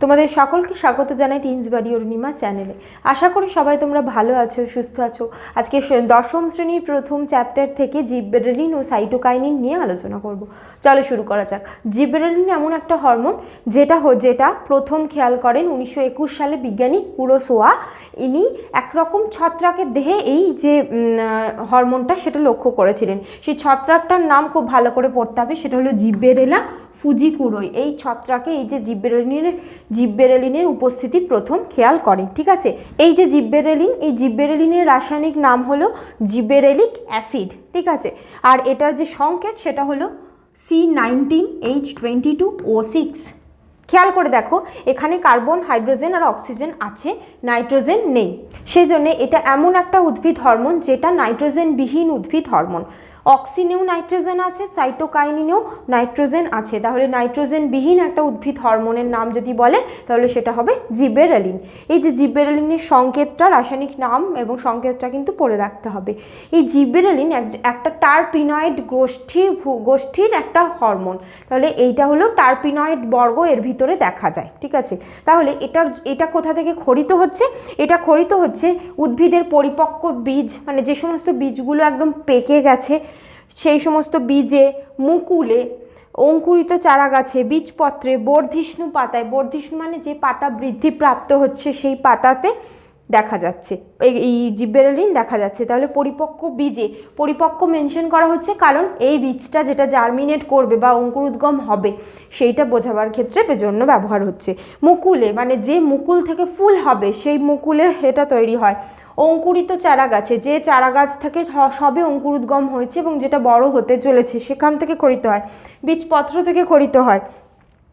তোমাদের সকলকে স্বাগত জানাই টিন্স বাড়ি অরুণিমা চ্যানেলে আশা করি সবাই তোমরা ভালো আছো, সুস্থ আছো। আজকে দশম শ্রেণির প্রথম চ্যাপ্টার থেকে জিববেরেলিন ও সাইটোকাইনিন নিয়ে আলোচনা করব। চলো শুরু করা যাক। জিববেরেলিন এমন একটা হরমোন যেটা হ- যেটা প্রথম খেয়াল করেন উনিশশো একুশ সালে বিজ্ঞানী কুরোসোয়া। ইনি একরকম ছত্রাকের দেহে এই যে হরমোনটা সেটা লক্ষ্য করেছিলেন। সেই ছত্রাকটার নাম খুব ভালো করে পড়তে হবে, সেটা হলো জিব্বেরেলা ফুজিকুরোই এই ছত্রাকে এই যে জিব্বেরেলিনের জিব্বেরেলিনের উপস্থিতি প্রথম খেয়াল করেন, ঠিক আছে? এই যে জিব্বেরেলিন, এই জিব্বেরেলিনের রাসায়নিক নাম হলো জিব্বেরেলিক অ্যাসিড, ঠিক আছে? আর এটার যে সংকেত সেটা হলো C nineteen H twenty two O six খেয়াল করে দেখো, এখানে কার্বন, হাইড্রোজেন আর অক্সিজেন আছে, নাইট্রোজেন নেই। সেই জন্যে এটা এমন একটা উদ্ভিদ হরমোন, যেটা নাইট্রোজেনবিহীন উদ্ভিদ হরমোন। অক্সিনেও নাইট্রোজেন আছে, সাইটোকাইনিনেও নাইট্রোজেন আছে। তাহলে নাইট্রোজেনবিহীন একটা উদ্ভিদ হরমোনের নাম যদি বলে, তাহলে সেটা হবে জিবেরালিন। এই যে জিবেরালিনের সংকেতটা, রাসায়নিক নাম এবং সংকেতটা কিন্তু পড়ে রাখতে হবে। এই জিবেরালিন এক- একটা টার্পিনয়েড গোষ্ঠী গোষ্ঠীর একটা হরমোন। তাহলে এইটা হলো টার্পিনয়েড বর্গ, এর ভিতরে দেখা যায়, ঠিক আছে? তাহলে এটার, এটা কোথা থেকে খরিত হচ্ছে? এটা খরিত হচ্ছে উদ্ভিদের পরিপক্ক বীজ মানে যে সমস্ত বীজগুলো একদম পেকে গেছে সেই সমস্ত বীজে মুকুলে অঙ্কুরিত চারা গাছে বীজপত্রে বর্ধিষ্ণু পাতায়, বর্ধিষ্ণু মানে যে পাতা বৃদ্ধি প্রাপ্ত হচ্ছে সেই পাতাতে দেখা যাচ্ছে। এই- জিব্বেরেলিন দেখা যাচ্ছে। তাহলে পরিপক্ক বীজে, পরিপক্ক মেনশন করা হচ্ছে কারণ এই বীজটা যেটা জার্মিনেট করবে বা অঙ্কুরোদ্গম হবে, সেইটা বোঝাবার ক্ষেত্রে জন্য ব্যবহার হচ্ছে। মুকুলে মানে যে মুকুল থেকে ফুল হবে, সেই মুকুলে এটা তৈরি হয়। অঙ্কুরিত চারা গাছে যে চারা গাছ থেকে সবে অঙ্কুরোদ্গম হয়েছে এবং যেটা বড় হতে চলেছে, সেখান থেকে খরিত হয়। বীজপত্র থেকে খরিত হয়।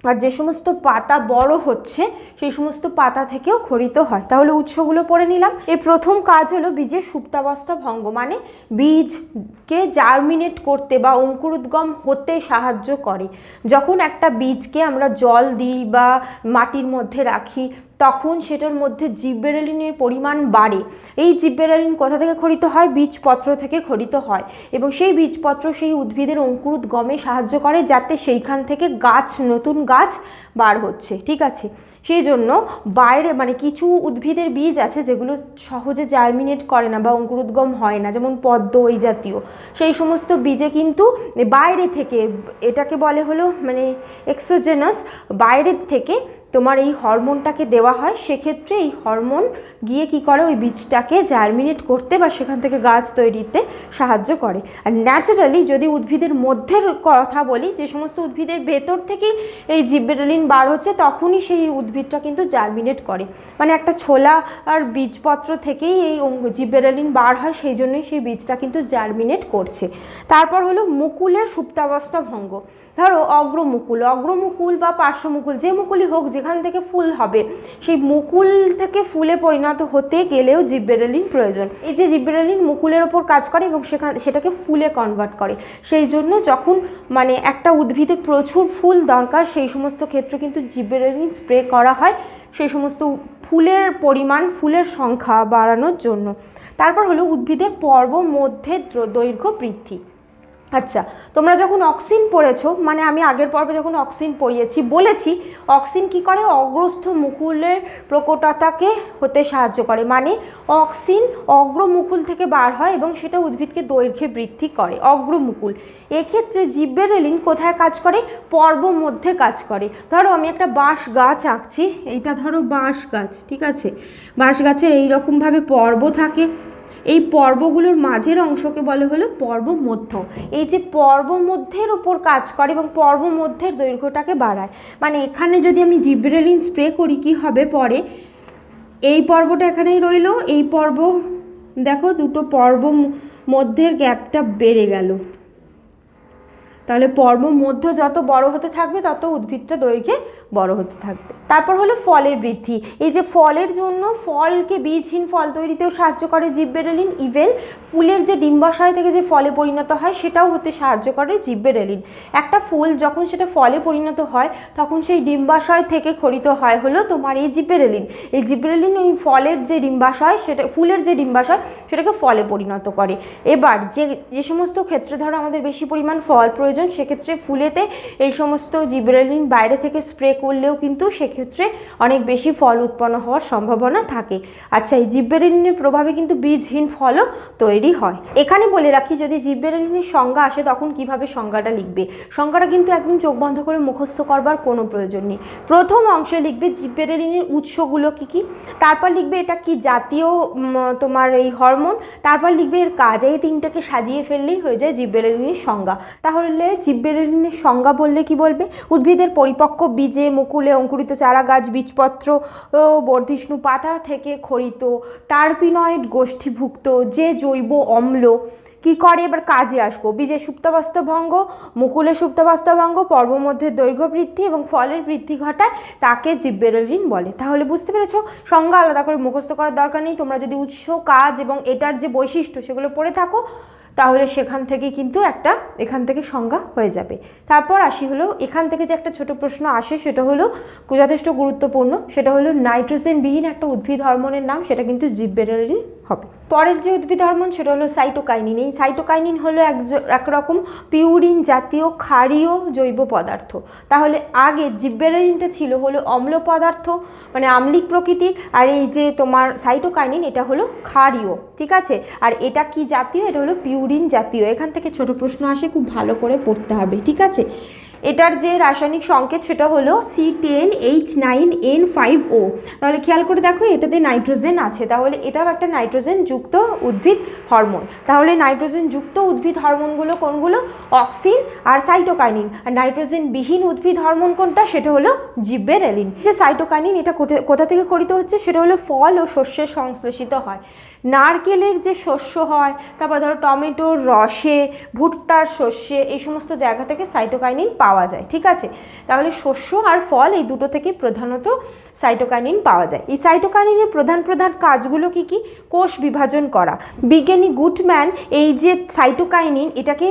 আর যে সমস্ত পাতা বড় হচ্ছে, সেই সমস্ত পাতা থেকেও খরিত হয়। তাহলে উৎসগুলো পড়ে নিলাম। এর প্রথম কাজ হলো বীজের সুপ্তাবস্থা ভঙ্গ মানে বীজকে জার্মিনেট করতে বা অঙ্কুরোদ্গম হতে সাহায্য করে। যখন একটা বীজকে আমরা জল দিই বা মাটির মধ্যে রাখি তখন সেটার মধ্যে জিব্বেরেলিনের পরিমাণ বাড়ে। এই জিব্বেরেলিন কোথা থেকে খরিত হয়? বীজপত্র থেকে খরিত হয়। এবং সেই বীজপত্র, সেই উদ্ভিদের অঙ্কুরোদ্গমে সাহায্য করে, যাতে সেইখান থেকে গাছ, নতুন গাছ বার হচ্ছে। ঠিক আছে? সেই জন্য বাইরে মানে কিছু উদ্ভিদের বীজ আছে, যেগুলো সহজে জার্মিনেট করে না বা অঙ্কুরোদ্গম হয় না, যেমন পদ্ম এই জাতীয়। সেই সমস্ত বীজে কিন্তু বাইরে থেকে, এটাকে বলে হলো মানে এক্সোজেনাস বাইরের থেকে তোমার এই হরমোনটাকে দেওয়া হয়, সেক্ষেত্রে এই হরমোন গিয়ে কি করে? ওই বীজটাকে জার্মিনেট করতে বা সেখান থেকে গাছ তৈরিতে সাহায্য করে। আর ন্যাচারালি যদি উদ্ভিদের মধ্যের কথা বলি, যে সমস্ত উদ্ভিদের ভেতর থেকেই এই জিব্বেরেলিন বার হচ্ছে, তখনই সেই উদ্ভিদটা কিন্তু জার্মিনেট করে। মানে একটা ছোলা আর বীজপত্র থেকেই এই জিব্বেরেলিন বার হয়, সেই জন্যই সেই বীজটা কিন্তু জার্মিনেট করছে। তারপর হলো মুকুলের সুপ্তাবস্থা ভঙ্গ। ধরো অগ্রমুকুল অগ্রমুকুল বা পার্শ্বমুকুল, যে মুকুলই হোক যেখান থেকে ফুল হবে, সেই মুকুল থেকে ফুলে পরিণত হতে গেলেও জিব্বেরেলিন প্রয়োজন। এই যে জিব্বেরেলিন মুকুলের ওপর কাজ করে এবং সেখান, সেটাকে ফুলে কনভার্ট করে। সেই জন্য যখন মানে একটা উদ্ভিদে প্রচুর ফুল দরকার, সেই সমস্ত ক্ষেত্রে কিন্তু জিব্বেরেলিন স্প্রে করা হয়, সেই সমস্ত ফুলের পরিমাণ, ফুলের সংখ্যা বাড়ানোর জন্য। তারপর হলো উদ্ভিদের পর্ব মধ্যে দৈর্ঘ্য বৃদ্ধি। আচ্ছা তোমরা যখন অক্সিন পড়েছো মানে আমি আগের পর্বে যখন অক্সিন পড়িয়েছি, বলেছি, অক্সিন কি করে? অগ্রস্থ মুকুলের প্রকটতাকে হতে সাহায্য করে। মানে অক্সিন অগ্রমুকুল থেকে বার হয় এবং সেটা উদ্ভিদকে দৈর্ঘ্যে বৃদ্ধি করে অগ্রমুকুল এক্ষেত্রে জিব্বেরেলিন কোথায় কাজ করে? পর্ব মধ্যে কাজ করে। ধরো, আমি একটা বাঁশ গাছ আঁকছি, এইটা ধরো বাঁশ গাছ, ঠিক আছে? বাঁশ গাছের এইরকমভাবে পর্ব থাকে এই পর্বগুলোর মাঝের অংশকে বলে হলো পর্ব মধ্য। এই যে পর্ব মধ্যের উপর কাজ করে এবং পর্ব মধ্যের দৈর্ঘ্যটাকে বাড়ায়। মানে এখানে যদি আমি জিব্রেলিন স্প্রে করি, কি হবে পরে? এই পর্বটা এখানেই রইল। এই পর্ব, দেখো, দুটো পর্ব মধ্যের গ্যাপটা বেড়ে গেল। তাহলে পর্ব মধ্য যত বড় হতে থাকবে, তত উদ্ভিদটা দৈর্ঘ্যে বড় হতে থাকবে। তারপর হলো ফলের বৃদ্ধি। এই যে ফলের জন্য ফলকে বীজহীন ফল তৈরিতেও সাহায্য করে জিব্বেরেলিন ইভেন ফুলের যে ডিম্বাশয় থেকে যে ফলে পরিণত হয়, সেটাও হতে সাহায্য করে জিব্বেরেলিন। একটা ফুল যখন সেটা ফলে পরিণত হয়, তখন সেই ডিম্বাশয় থেকে খরিত হয় হলো তোমার এই জিব্বেরেলিন। এই জিব্বেরেলিন ওই ফলের যে ডিম্বাশয়, সেটা ফুলের যে ডিম্বাশয়, সেটাকে ফলে পরিণত করে। এবার যে যে সমস্ত ক্ষেত্রে ধরো আমাদের বেশি পরিমাণ ফল প্রয়োজন, সেক্ষেত্রে ফুলেতে এই সমস্ত জিব্রেলিন বাইরে থেকে স্প্রে করলেও কিন্তু সেক্ষেত্রে অনেক বেশি ফল উৎপন্ন হওয়ার সম্ভাবনা থাকে। আচ্ছা এই জিব্বেরেলিনের প্রভাবে কিন্তু বীজহীন ফলও তৈরি হয়। এখানে বলে রাখি, যদি জিব্বেরেলিনের সংজ্ঞা আসে তখন কীভাবে সংজ্ঞাটা লিখবে? সংজ্ঞাটা কিন্তু একদম চোখ বন্ধ করে মুখস্থ করবার কোনো প্রয়োজন নেই। প্রথম অংশে লিখবে জিব্বেরেলিনের উৎসগুলো কি কি? তারপর লিখবে এটা কি জাতীয় তোমার এই হরমোন? তারপর লিখবে এর কাজ। এই তিনটাকে সাজিয়ে ফেললেই হয়ে যায় জিব্বেরেলিনের সংজ্ঞা। তাহলে জিব্বেরেলিনের সংজ্ঞা বললে কি বলবে? উদ্ভিদের পরিপক্ক বীজে মুকুলে অঙ্কুরিত চারা গাছ বীজপত্র বর্ধিষ্ণু পাতা থেকে খরিত টার্পিনয়েড গোষ্ঠীভুক্ত যে জৈব অম্ল কি করে? এবার কাজে আসব। বীজের সুপ্তাবস্থ ভঙ্গ মুকুলে সুপ্তাবস্থ ভঙ্গ পর্বমধ্যে দৈর্ঘ্য বৃদ্ধি এবং ফলের বৃদ্ধি ঘটায় তাকে জিব্বেরেলিন বলে। তাহলে বুঝতে পেরেছ? সংজ্ঞা আলাদা করে মুখস্থ করার দরকার নেই। তোমরা যদি উৎস, কাজ এবং এটার যে বৈশিষ্ট্য সেগুলো পড়ে থাকো তাহলে সেখান থেকে কিন্তু একটা এখান থেকে সংজ্ঞা হয়ে যাবে। তারপর আসি হলো, এখান থেকে যে একটা ছোট প্রশ্ন আসে, সেটা হলো যথেষ্ট গুরুত্বপূর্ণ, সেটা হলো নাইট্রোজেনবিহীন একটা উদ্ভিদ হরমোনের নাম, সেটা কিন্তু জিব্বেরেলিন হবে। পরের যে উদ্ভিদ হরমোন, সেটা হলো সাইটোকাইনিন এই সাইটোকাইনিন হলো এক একরকম পিউরিন জাতীয় ক্ষারীয় জৈব পদার্থ। তাহলে আগে জিব্বেরেলিনটা ছিল হলো অম্ল পদার্থ মানে আম্লিক প্রকৃতির, আর এই যে তোমার সাইটোকাইনিন এটা হলো ক্ষারীয়। ঠিক আছে? আর এটা কি জাতীয়? এটা হলো পিউরিন জাতীয়। এখান থেকে ছোট প্রশ্ন আসে, খুব ভালো করে পড়তে হবে। ঠিক আছে? এটার যে রাসায়নিক সংকেত সেটা হলো C ten H nine N five O তাহলে খেয়াল করে দেখো, এটাতে নাইট্রোজেন আছে। তাহলে এটাও একটা নাইট্রোজেন যুক্ত উদ্ভিদ হরমোন। তাহলে নাইট্রোজেন যুক্ত উদ্ভিদ হরমোনগুলো কোনগুলো? অক্সিন আর সাইটোকাইনিন। আর নাইট্রোজেন বিহীন উদ্ভিদ হরমোন কোনটা? সেটা হলো জিব্বেরেলিন যে সাইটোকাইনিন এটা কোথা- থেকে খরিত হচ্ছে? সেটা হলো ফল ও শস্যের সংশ্লেষিত হয়। নারকেলের যে শস্য হয়, তারপর ধরো টমেটোর রসে, ভুট্টার শস্যে, এই সমস্ত জায়গা থেকে সাইটোকাইনিন পাওয়া যায়, ঠিক আছে? তাহলে শস্য আর ফল এই দুটো থেকে প্রধানত সাইটোকাইনিন পাওয়া যায়। এই সাইটোকাইনিনের প্রধান প্রধান কাজগুলো কি কি? কোষ বিভাজন করা। বিজ্ঞানী গুডম্যান এই যে সাইটোকাইনিন এটাকে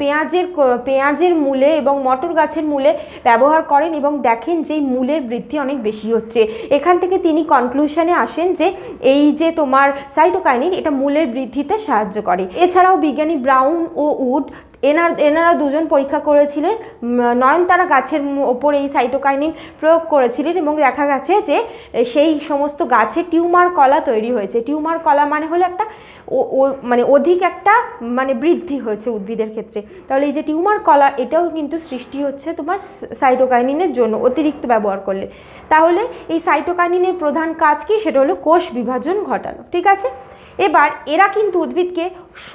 পেঁয়াজের পেঁয়াজের মূলে এবং মটর গাছের মূলে ব্যবহার করেন এবং দেখেন যে মূলের বৃদ্ধি অনেক বেশি হচ্ছে। এখান থেকে তিনি কনক্লুশনে আসেন যে এই যে তোমার সাইটোকাইনিন এটা মূলের বৃদ্ধিতে সাহায্য করে। এছাড়াও বিজ্ঞানী ব্রাউন ও উড এনার, এনারা দুজন পরীক্ষা করেছিলেন নয়নতারা গাছের ওপর এই সাইটোকাইনিন প্রয়োগ করেছিলেন এবং দেখা গেছে যে সেই সমস্ত গাছে টিউমার কলা তৈরি হয়েছে। টিউমার কলা মানে হলো একটা ও- মানে অধিক একটা মানে বৃদ্ধি হয়েছে উদ্ভিদের ক্ষেত্রে। তাহলে এই যে টিউমার কলা, এটাও কিন্তু সৃষ্টি হচ্ছে তোমার সাইটোকাইনিনের জন্য, অতিরিক্ত ব্যবহার করলে। তাহলে এই সাইটোকাইনিনের প্রধান কাজ কি? সেটা হলো কোষ বিভাজন ঘটানো। ঠিক আছে? এবার এরা কিন্তু উদ্ভিদকে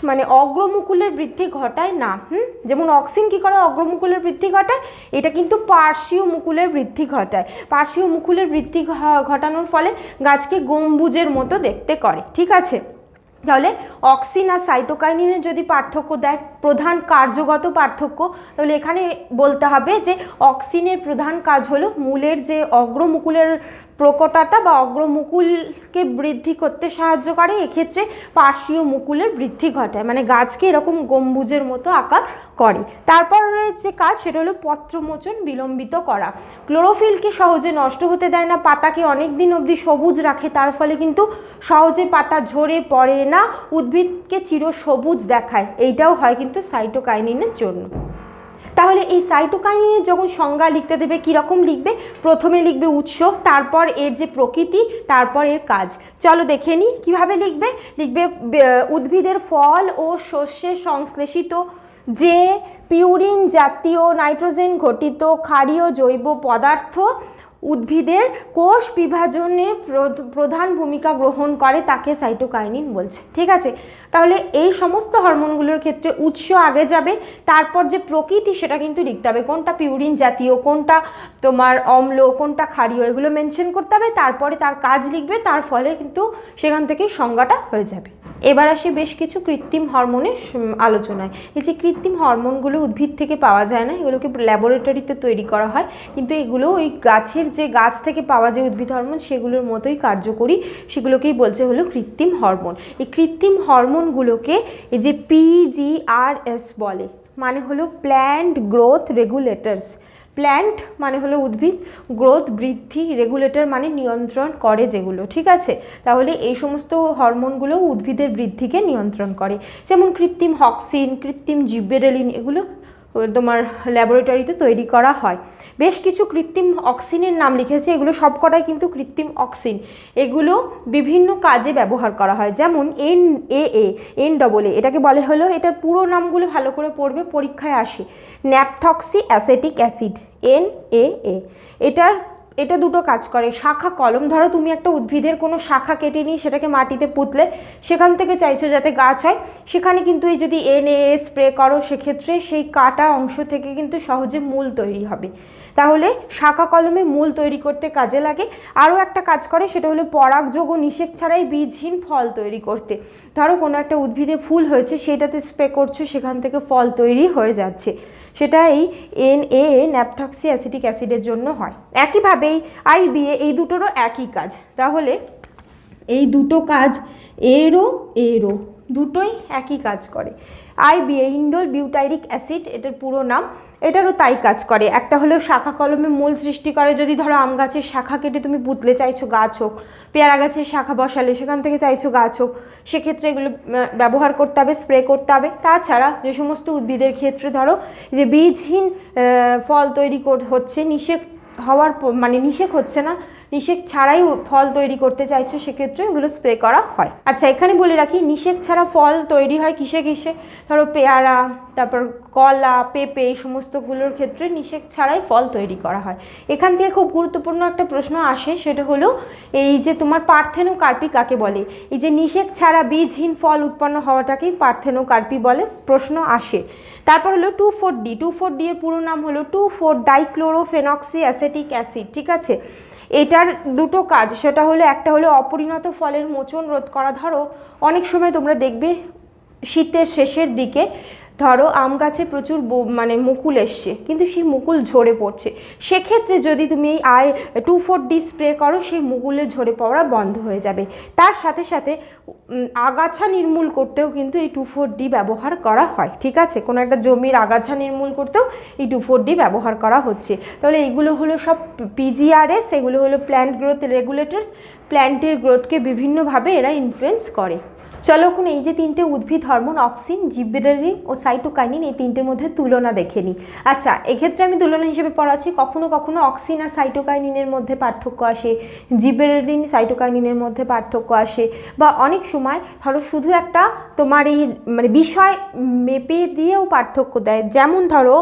মানে অগ্রমুকুলের বৃদ্ধি ঘটায় না, হুম? যেমন অক্সিন কী করে অগ্রমুকুলের বৃদ্ধি ঘটায়? এটা কিন্তু পার্শ্বীয় মুকুলের বৃদ্ধি ঘটায়। পার্শ্বীয় মুকুলের বৃদ্ধি ঘটানোর ফলে গাছকে গম্বুজের মতো দেখতে করে, ঠিক আছে? তাহলে অক্সিন আর সাইটোকাইনিনের যদি পার্থক্য দেয়, প্রধান কার্যগত পার্থক্য, তাহলে এখানে বলতে হবে যে অক্সিনের প্রধান কাজ হলো মূলের যে অগ্রমুকুলের প্রকটতা বা অগ্রমুকুলকে বৃদ্ধি করতে সাহায্য করে। এক্ষেত্রে পার্শ্বীয় মুকুলের বৃদ্ধি ঘটায় মানে গাছকে এরকম গম্বুজের মতো আকার করে। তারপর যে কাজ, সেটা হলো পত্রমোচন বিলম্বিত করা। ক্লোরোফিলকে সহজে নষ্ট হতে দেয় না? পাতাকে অনেক দিন অবধি সবুজ রাখে, তার ফলে কিন্তু সহজে পাতা ঝরে পড়ে না, উদ্ভিদকে চির সবুজ দেখায়। এইটাও হয় কিন্তু সাইটোকাইনিনের জন্য। তাহলে এই সাইটোকাইনিনের যখন সংজ্ঞা লিখতে দেবে, কীরকম লিখবে? প্রথমে লিখবে উৎস, তারপর এর যে প্রকৃতি, তারপর এর কাজ। চলো দেখে নিই, কীভাবে লিখবে? লিখবে উদ্ভিদের ফল ও শস্যে সংশ্লেষিত যে পিউরিন জাতীয় নাইট্রোজেন ঘটিত ক্ষারীয় জৈব পদার্থ উদ্ভিদের কোষ বিভাজনে প্রধ- প্রধান ভূমিকা গ্রহণ করে তাকে সাইটোকাইনিন বলছে। ঠিক আছে? তাহলে এই সমস্ত হরমোনগুলোর ক্ষেত্রে উৎস আগে যাবে, তারপর যে প্রকৃতি সেটা কিন্তু লিখতে হবে। কোনটা পিউরিন জাতীয়, কোনটা তোমার অম্ল, কোনটা ক্ষারীয়, এগুলো মেনশন করতে হবে। তারপরে তার কাজ লিখবে, তার ফলে কিন্তু সেখান থেকেই সংজ্ঞাটা হয়ে যাবে। এবার আসে বেশ কিছু কৃত্রিম হরমোনের আলোচনায়। এই যে কৃত্রিম হরমোনগুলো উদ্ভিদ থেকে পাওয়া যায় না, এগুলোকে ল্যাবরেটরিতে তৈরি করা হয়। কিন্তু এগুলো ওই গাছের যে গাছ থেকে পাওয়া যে উদ্ভিদ হরমোন, সেগুলোর মতোই কার্যকরী, সেগুলোকেই বলছে হলো কৃত্রিম হরমোন। এই কৃত্রিম হরমোনগুলোকে এই যে পিজিআরএস বলে মানে হলো প্ল্যান্ট গ্রোথ রেগুলেটরস প্ল্যান্ট মানে হলো উদ্ভিদ গ্রোথ বৃদ্ধি রেগুলেটর মানে নিয়ন্ত্রণ করে যেগুলো, ঠিক আছে? তাহলে এই সমস্ত হরমোনগুলো উদ্ভিদের বৃদ্ধিকে নিয়ন্ত্রণ করে। যেমন কৃত্রিম হক্সিন কৃত্রিম জিব্বেরেলিন এগুলো তোমার ল্যাবরেটরিতে তৈরি করা হয়। বেশ কিছু কৃত্রিম অক্সিনের নাম লিখেছে, এগুলো সবকটাই কিন্তু কৃত্রিম অক্সিন এগুলো বিভিন্ন কাজে ব্যবহার করা হয়, যেমন N A A N double A এটাকে বলে হলো, এটার পুরো নামগুলো ভালো করে পড়বে, পরীক্ষায় আসে। Naphthoxy acetic acid N A A এটার এটা দুটো কাজ করে। শাখা কলম, ধরো তুমি একটা উদ্ভিদের কোনো শাখা কেটে নিয়ে সেটাকে মাটিতে পুঁতলে, সেখান থেকে চাইছো যাতে গাছ হয় সেখানে কিন্তু এই যদি এন এ স্প্রে করো, সেক্ষেত্রে সেই কাটা অংশ থেকে কিন্তু সহজে মূল তৈরি হবে। তাহলে শাখা কলমে মূল তৈরি করতে কাজে লাগে। আরও একটা কাজ করে, সেটা হলো পরাগযোগ ও নিষেক ছাড়াই বীজহীন ফল তৈরি করতে। ধরো কোনো একটা উদ্ভিদে ফুল হয়েছে, সেটাতে স্প্রে করছ, সেখান থেকে ফল তৈরি হয়ে যাচ্ছে। সেটা এই এন এ ন্যাপথক্সি অ্যাসিটিক অ্যাসিডের জন্য হয়। একইভাবেই আই আইবিএ এই দুটোরও একই কাজ। তাহলে এই দুটো কাজ এরও এরও দুটোই একই কাজ করে। আইবিএ ইন্ডোল বিউটাইরিক অ্যাসিড, এটার পুরো নাম। এটারও তাই কাজ করে। একটা হলো শাখা কলমে মূল সৃষ্টি করে। যদি ধরো আম গাছের শাখা কেটে তুমি পুতলে চাইছো গাছ হোক, পেয়ারা গাছের শাখা বসালে সেখান থেকে চাইছো গাছ হোক, সেক্ষেত্রে এগুলো ব্যবহার করতে হবে, স্প্রে করতে হবে। তাছাড়া যে সমস্ত উদ্ভিদের ক্ষেত্রে ধরো যে বীজহীন ফল তৈরি হচ্ছে, নিষেক হওয়ার মানে নিষেক হচ্ছে না নিষেক ছাড়াই ফল তৈরি করতে চাইছো, সেক্ষেত্রে ওগুলো স্প্রে করা হয়। আচ্ছা এখানে বলে রাখি, নিষেক ছাড়া ফল তৈরি হয় কিসে কিসে? ধরো পেয়ারা, তারপর কলা, পেঁপে, এই সমস্তগুলোর ক্ষেত্রে নিষেক ছাড়াই ফল তৈরি করা হয়। এখান থেকে খুব গুরুত্বপূর্ণ একটা প্রশ্ন আসে, সেটা হলো, এই যে তোমার পার্থেনোকার্পি কাকে বলে? এই যে নিষেক ছাড়া বীজহীন ফল উৎপন্ন হওয়াটাকেই পার্থেনোকার্পি বলে, প্রশ্ন আসে। তারপর হলো two four D two four D এর পুরো নাম হলো two four dichlorophenoxy acetic acid ঠিক আছে? এটার দুটো কাজ, সেটা হলো একটা হলো অপরিণত ফলের মোচন রোধ করা। ধরো, অনেক সময় তোমরা দেখবে শীতের শেষের দিকে ধরো আম গাছে প্রচুর মানে মুকুল এসছে, কিন্তু সেই মুকুল ঝরে পড়ছে। সেক্ষেত্রে যদি তুমি এই আই টু ফোর ডি স্প্রে করো, সেই মুকুলের ঝরে পড়া বন্ধ হয়ে যাবে। তার সাথে সাথে আগাছা নির্মূল করতেও কিন্তু এই টু ফোর ডি ব্যবহার করা হয়, ঠিক আছে? কোনো একটা জমির আগাছা নির্মূল করতেও এই টু ফোর ডি ব্যবহার করা হচ্ছে। তাহলে এইগুলো হলো সব পিজিআরএস এগুলো হলো প্ল্যান্ট গ্রোথ রেগুলেটরস প্ল্যান্টের গ্রোথকে বিভিন্নভাবে এরা ইনফ্লুয়েন্স করে। চলো এখন এই যে তিনটে উদ্ভিদ হরমোন, অক্সিন জিব্রেলিন ও সাইটোকাইনিন এই তিনটের মধ্যে তুলনা দেখে নিই। আচ্ছা এক্ষেত্রে আমি তুলনা হিসেবে পড়াচ্ছি, কখনো কখনো অক্সিন আর সাইটোকাইনিনের মধ্যে পার্থক্য আসে জিব্রেলিন সাইটোকাইনিনের মধ্যে পার্থক্য আসে, বা অনেক সময় ধরো শুধু একটা তোমার এই মানে বিষয় মেপে দিয়েও পার্থক্য দেয়। যেমন ধরো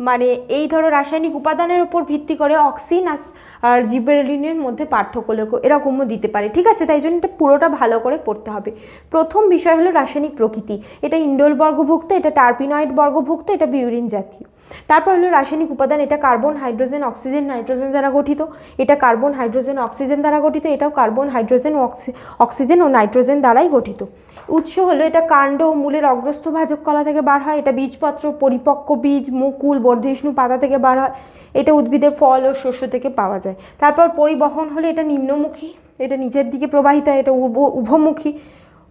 মানে এই ধরো রাসায়নিক উপাদানের উপর ভিত্তি করে অক্সিন আর- জিবেরলিনের মধ্যে পার্থক্য এরকমও দিতে পারে। ঠিক আছে, তাই জন্য এটা পুরোটা ভালো করে পড়তে হবে। প্রথম বিষয় হলো রাসায়নিক প্রকৃতি। এটা ইন্ডোল বর্গভুক্ত, এটা টার্পিনয়েড বর্গভুক্ত, এটা বিউরিন জাতীয়। তারপর হলো রাসায়নিক উপাদান, এটা কার্বন হাইড্রোজেন অক্সিজেন নাইট্রোজেন দ্বারা গঠিত। এটা কার্বন হাইড্রোজেন অক্সিজেন দ্বারা গঠিত, এটাও কার্বন হাইড্রোজেন অক্সি- অক্সিজেন ও নাইট্রোজেন দ্বারাই গঠিত। উৎস হলো এটা কাণ্ড ও মূলের অগ্রস্থ ভাজক কলা থেকে বার হয়, এটা বীজপত্র, পরিপক্ক বীজ, মুকুল, বর্ধিষ্ণু পাতা থেকে বার হয়, এটা উদ্ভিদের ফল ও শস্য থেকে পাওয়া যায়। তারপর পরিবহন হলে এটা নিম্নমুখী, এটা নিচের দিকে প্রবাহিত হয়, এটা উভ- উভমুখী।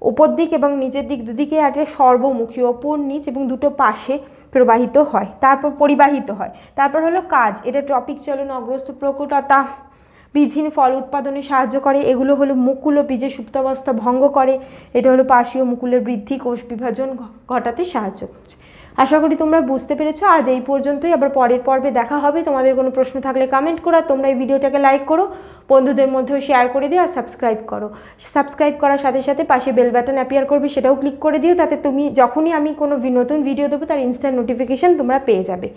উপর দিক এবং নিচের দিক দুদিকে আটে সর্বমুখী, ওপর নিচ এবং দুটো পাশে প্রবাহিত হয়, তারপর পরিবাহিত হয়। তারপর হলো কাজ, এটা ট্রপিক চলন অগ্রস্ত প্রকটতা, বীজহীন ফল উৎপাদনে সাহায্য করে, এগুলো হলো মুকুল ও বীজের সুপ্তাবস্থা ভঙ্গ করে, এটা হলো পার্শ্বীয় মুকুলের বৃদ্ধি, কোষ বিভাজন ঘটাতে সাহায্য করছে। আশা করি তোমরা বুঝতে পেরেছ। আজ এই পর্যন্তই। আবার পরের পর্বে দেখা হবে। তোমাদের কোনো প্রশ্ন থাকলে কমেন্ট করো তোমরা এই ভিডিওটাকে লাইক করো। বন্ধুদের মধ্যেও শেয়ার করে দিও আর সাবস্ক্রাইব করো। সাবস্ক্রাইব করার সাথে সাথে পাশে বেল বাটন অ্যাপিয়ার করবে, সেটাও ক্লিক করে দিও। তাতে তুমি, যখনই আমি কোনো নতুন ভিডিও দেবো, তার ইনস্ট্যান্ট নোটিফিকেশান তোমরা পেয়ে যাবে।